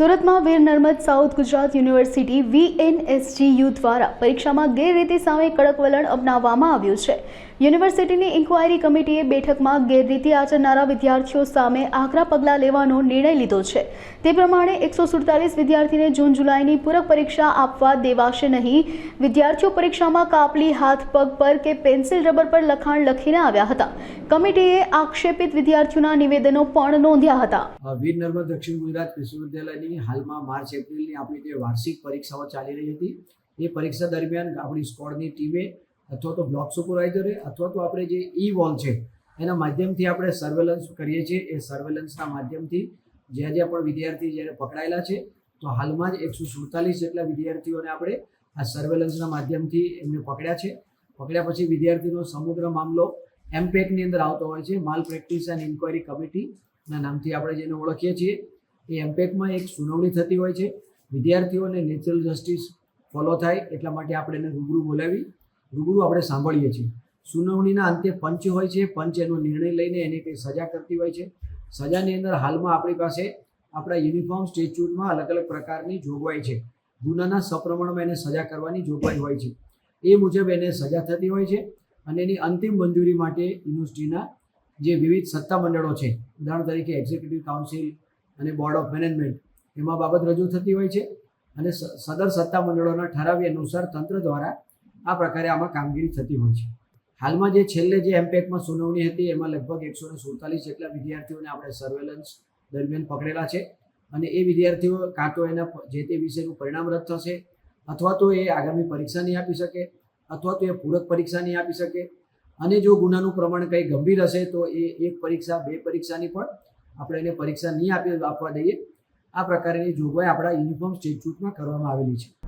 સુરતમાં Veer Narmad South Gujarat University VNSGU દ્વારા પરીક્ષામાં ગેરરીતિ સામે કડક વલણ અપનાવવામાં આવ્યું છે. યુનિવર્સિટીની ઇન્ક્વાયરી કમિટીએ બેઠકમાં ગેરરીતિ આચરનારા વિદ્યાર્થીઓ સામે આકરા પગલાં લેવાનો નિર્ણય લીધો છે. તે પ્રમાણે એકસો સુડતાલીસ વિદ્યાર્થીને જૂન જુલાઈની પૂરક પરીક્ષા આપવા દેવાશે નહીં. વિદ્યાર્થીઓ પરીક્ષામાં કાપલી, હાથ, પગ પર કે પેન્સિલ, રબર પર લખાણ લખીને આવ્યા હતા. કમિટીએ આક્ષેપિત વિદ્યાર્થીઓના નિવેદનો પણ નોંધ્યા હતા. વીર નર્મદ દક્ષિણ ગુજરાત વિશ્વવિદ્યાલયની હાલમાં માર્ચ એપ્રિલની આપણી જે વાર્ષિક પરીક્ષાઓ ચાલી રહી હતી, એ પરીક્ષા દરમિયાન આપણી સ્કોડની ટીમે અથવા તો બ્લોક સુપરવાઇઝરે અથવા તો આપણે જે ઈ વોલ છે, એના માધ્યમથી આપણે સર્વેલન્સ કરીએ છીએ. એ સર્વેલન્સના માધ્યમથી જ્યાં જ્યાં પણ વિદ્યાર્થી જ્યારે પકડાયેલા છે, તો હાલમાં જ એકસો સુડતાલીસ જેટલા વિદ્યાર્થીઓને આપણે આ સર્વેલન્સના માધ્યમથી એમને પકડ્યા છે. પકડ્યા પછી વિદ્યાર્થીનો સમગ્ર મામલો એમપેકની અંદર આવતો હોય છે, માલ પ્રેક્ટિસ એન્ડ ઇન્ક્વાયરી કમિટીના નામથી આપણે જેને ઓળખીએ છીએ, એ એમપેકમાં એક સુનાવણી થતી હોય છે. વિદ્યાર્થીઓને નેચરલ જસ્ટિસ ફોલો થાય, એટલા માટે આપણે એને રૂબરૂ બોલાવી, રૂબરૂ આપણે સાંભળીએ છીએ. સુનાવણીના અંતે પંચ હોય છે, પંચ એનો નિર્ણય લઈને એને કંઈ સજા કરતી હોય છે. સજાની અંદર હાલમાં આપણી પાસે આપણા યુનિફોર્મ સ્ટેચ્યુટમાં અલગ અલગ પ્રકારની જોગવાઈ છે. ગુનાના સપ્રમાણમાં એને સજા કરવાની જોગવાઈ હોય છે. એ મુજબ એને સજા થતી હોય છે. અને એની અંતિમ મંજૂરી માટે યુનિવર્સિટીના જે વિવિધ સત્તા મંડળો છે, ઉદાહરણ તરીકે એક્ઝિક્યુટિવ કાઉન્સિલ અને બોર્ડ ઓફ મેનેજમેન્ટ એમાં બાબત રજૂ થતી હોય છે અને સદર સત્તા મંડળોના ઠરાવી અનુસાર તંત્ર દ્વારા આ પ્રકારે આમાં કામગીરી થતી હોય છે. હાલમાં જે છેલ્લે જે એમપેકમાં સુનાવણી હતી, એમાં લગભગ એકસો ને સુડતાલીસ જેટલા વિદ્યાર્થીઓને આપણે સર્વેલન્સ દરમિયાન પકડેલા છે અને એ વિદ્યાર્થીઓ કાં તો એના જે તે વિષયનું પરિણામ રદ થશે અથવા તો એ આગામી પરીક્ષા નહીં આપી શકે અથવા તો એ પૂરક પરીક્ષા નહીં આપી શકે. અને જો ગુનાનું પ્રમાણ કંઈ ગંભીર હશે, તો એ એક પરીક્ષા, બે પરીક્ષાની પણ આપણે એને પરીક્ષા નહીં આપી આપવા દઈએ. આ પ્રકારની જોગવાઈ આપણા યુનિફોર્મ સ્ટેચ્યુટમાં કરવામાં આવેલી છે.